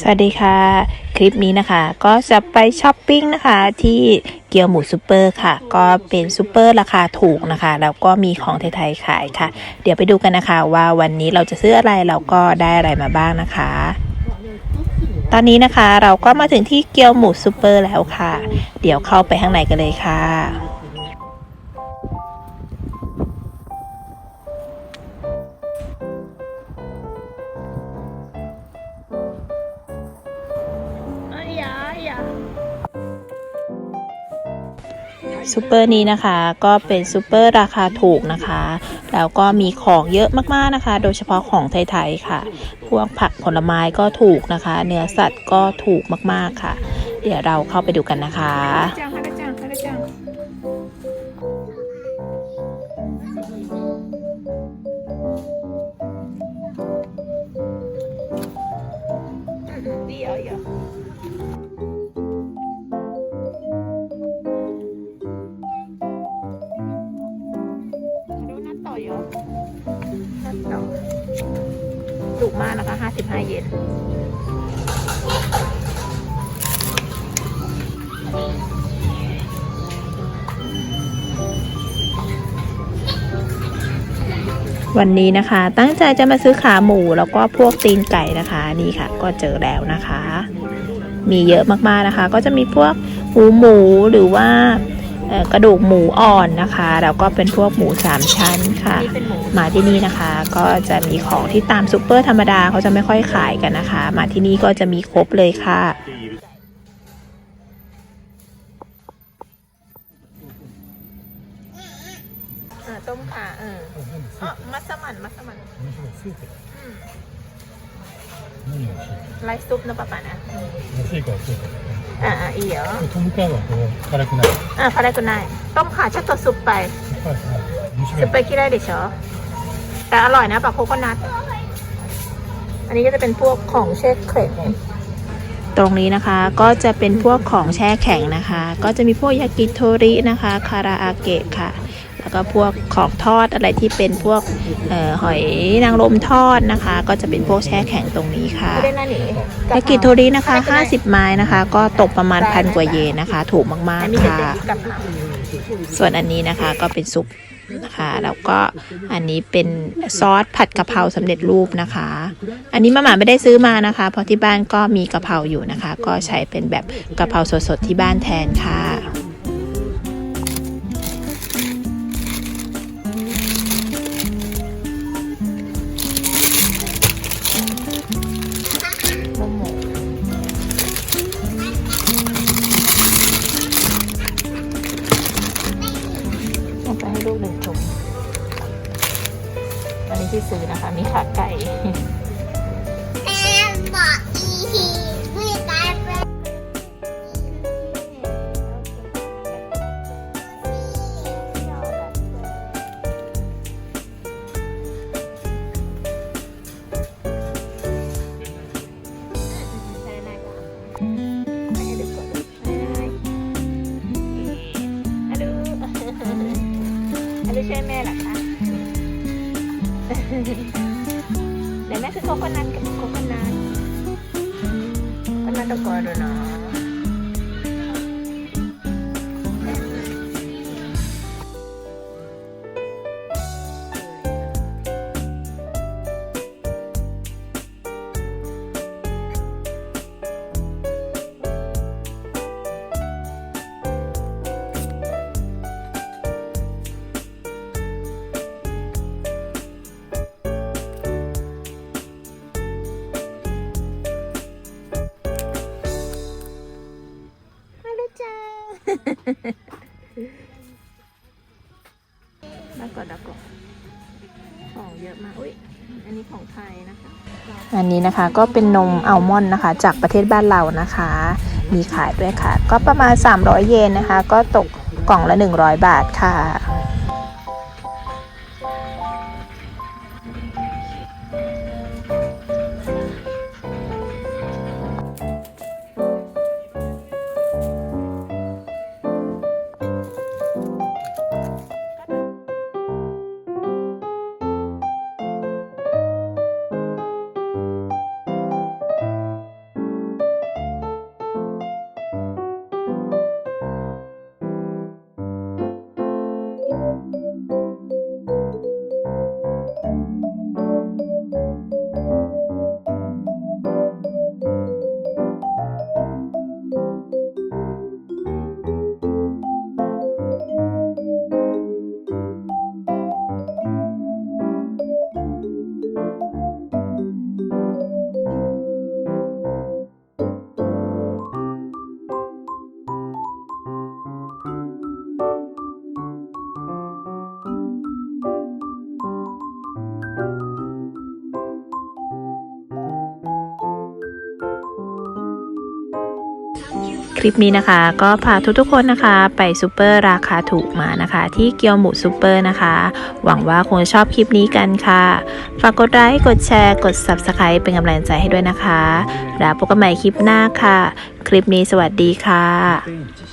สวัสดีค่ะ คลิปนี้นะคะ ก็จะไปช้อปปิ้งนะคะ ที่เกียวหมูซูเปอร์ค่ะ ก็เป็นซูเปอร์ราคาถูกนะคะ แล้วก็มีของไทยๆขายค่ะ เดี๋ยวไปดูกันนะคะ ว่าวันนี้เราจะซื้ออะไรเราก็ได้อะไรมาบ้างนะคะ ตอนนี้นะคะเราก็มาถึงที่เกียวหมูซูเปอร์แล้วค่ะ เดี๋ยวเข้าไปข้างในกันเลยค่ะ ซูเปอร์นี้นะคะ ก็เป็นซูเปอร์ราคาถูกนะคะ แล้วก็มีของเยอะมากๆนะคะ โดยเฉพาะของไทยๆค่ะ พวกผักผลไม้ก็ถูกนะคะ เนื้อสัตว์ก็ถูกมากๆค่ะ เดี๋ยวเราเข้าไปดูกันนะคะจังฮาราจังฮาราจังดีอะอย่า ถูกมากนะคะ55 เยนวันนี้นะคะ ตั้งใจจะมาซื้อขาหมูแล้วก็พวกตีนไก่นะคะ นี่ค่ะ ก็เจอแล้วนะคะ มีเยอะมากๆนะคะ ก็จะมีพวกหูหมูหรือว่า กระดูกหมูอ่อนนะคะ แล้วก็เป็นพวกหมูสามชั้นค่ะ มาที่นี่นะคะ ก็จะมีของที่ตามซุปเปอร์ธรรมดาเขาจะไม่ค่อยขายกันนะคะ มาที่นี่ก็จะมีครบเลยค่ะต้มขาเออมัสมันมัสมันไลฟ์ซุปนะป้าป๋านะ อ่าอ่าอีเหรอ これトムカーはこう辛くない อ่าพารากุนายต้มขาชักตัวซุปไป はいはい面白 ซุ い ปไปคิดได้เดชอแต่อร่อยนะปลาโคโคนัทอันนี้ก็จะเป็นพวกของเช็คเครป ตรงนี้นะคะก็จะเป็นพวกของแช่แข็งนะคะ ก็จะมีพวกยากิโทรินะคะ คาราอาเกะค่ะ แล้วก็พวกของทอดอะไรที่เป็นพวกเออหอยนางรมทอดนะคะ ก็จะเป็นพวกแช่แข็งตรงนี้ค่ะไม่ได้น่าหนียากิโทรินะคะ 50 ไม้นะคะ ก็ตกประมาณพันกว่าเยนนะคะ ถูกมากอันนี้ๆเป็นค่ะกะเพราส่วนอันนี้นะคะก็เป็นซุปนะคะแล้วก็อันนี้เป็นซอสผัดกะเพราสำเร็จรูปนะคะ อันนี้มาหมาไม่ได้ซื้อมานะคะ เพราะที่บ้านก็มีกะเพราอยู่นะคะ ก็ใช้เป็นแบบกะเพราสดๆที่บ้านแทนค่ะ ซื้อนะคะ มีขาไก่ เดี๋ยวแม่ซื้อโคโคนัทกับโคโคนัทโคโคนัทตะกอนดูเนาะ จ้าแล้วก็แล้วก็ของเยอะมากอุ้ยอันนี้ของไทยนะคะ อันนี้นะคะก็เป็นนมอัลมอนด์นะคะ จากประเทศบ้านเรานะคะ มีขายด้วยค่ะ ก็ประมาณ 300 เยนนะคะ ก็ตกกล่องละ 100 บาทค่ะ คลิปนี้นะคะ ก็พาทุกๆคนนะคะ ไปซูเปอร์ราคาถูกมานะคะ ที่เกียวหมูซูเปอร์นะคะ หวังว่าคงชอบคลิปนี้กันค่ะ ฝากกดไลค์กดแชร์กด Subscribe เป็นกำลังใจให้ด้วยนะคะแล้วพบกันใหม่คลิปหน้าค่ะ คลิปนี้สวัสดีค่ะ